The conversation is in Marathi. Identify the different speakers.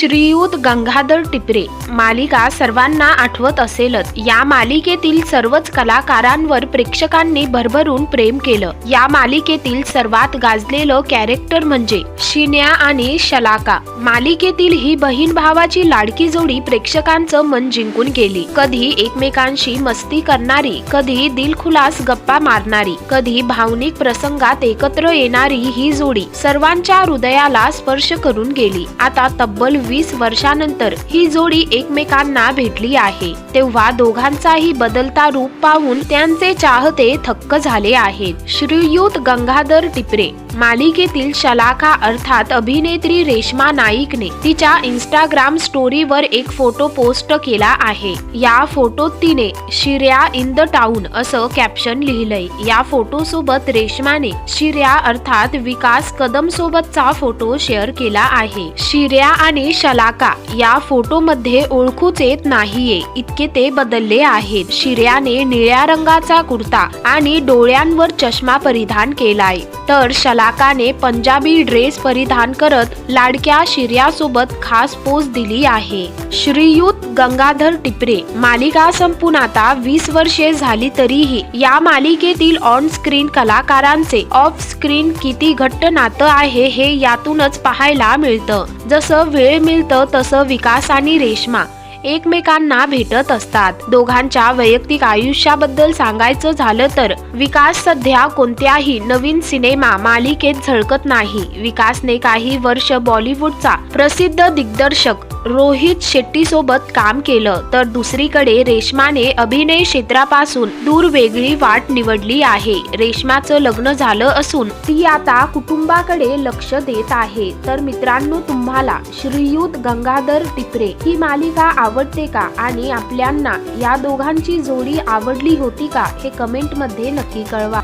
Speaker 1: श्रीयुत गंगाधर टिपरे. मालिका सर्वांना आठवत असेलच. या मालिकेतील सर्वच कलाकारांवर प्रेक्षकांनी भरभरून प्रेम केलं. या मालिकेतील सर्वात गाजलेलं कॅरेक्टर म्हणजे शिन्या आणि शलाका. मालिकेतील ही बहीण भावाची लाडकी जोडी प्रेक्षकांचं मन जिंकून गेली. कधी एकमेकांशी मस्ती करणारी कधी दिलखुलास गप्पा मारणारी कधी भावनिक प्रसंगात एकत्र येणारी ही जोडी सर्वांच्या हृदयाला स्पर्श करून गेली. आता तब्बल वीस वर्षानंतर ही जोडी एकमेकांना भेटली आहे. तेव्हा दोघांचाही बदलता रूप पाहून त्यांचे चाहते थक्क झाले आहेत. श्रीयुत गंगाधर टिपरे मालिकेतील शलाका अर्थात अभिनेत्री रेश्मा नाईकने तिच्या इंस्टाग्राम स्टोरीवर एक फोटो पोस्ट केला आहे. या फोटोत तिने शिर्या इन द टाउन असं कॅप्शन लिहिलंय. या फोटो सोबत रेश्माने शिर्या अर्थात विकास कदम सोबतचा फोटो शेअर केला आहे. शिर्या आणि शलाका या फोटोमध्ये ओळखूच येत नाहीये. इतके ते बदलले आहेत. शिर्याने निळ्या रंगाचा कुर्ता आणि डोळ्यांवर चष्मा परिधान केलाय. तर शलाकाने पंजाबी ड्रेस परिधान करत लाडक्या शिर्यासोबत खास पोज दिली आहे. श्रीयुत गंगाधर टिपरे. मालिका संपून आता वीस वर्षे झाली तरीही या मालिकेतील ऑन स्क्रीन कलाकारांचे ऑफ स्क्रीन किती घट्ट नातं आहे हे यातूनच पाहायला मिळतं. जसं वेळ मिळतं तसं विकास आणि रेश्मा एकमेकांना भेटत असतात. दोघांच्या वैयक्तिक आयुष्याबद्दल सांगायचं झालं तर विकास सध्या कोणत्याही नवीन सिनेमा मालिकेत झळकत नाही. विकासने काही वर्ष बॉलिवूडचा प्रसिद्ध दिग्दर्शक रोहित शेट्टीसोबत काम केलं तर दुसरीकडे रेश्माने अभिनय क्षेत्रापासून दूर वेगळी वाट निवडली आहे. रेश्माचं लग्न झालं असून ती आता कुटुंबाकडे लक्ष देत आहे. तर मित्रांनो तुम्हाला श्रीयुत गंगाधर टिपरे ही मालिका आवडते का? आणि आपल्यांना या दोघांची जोडी आवडली होती का? हे कमेंटमध्ये नक्की कळवा.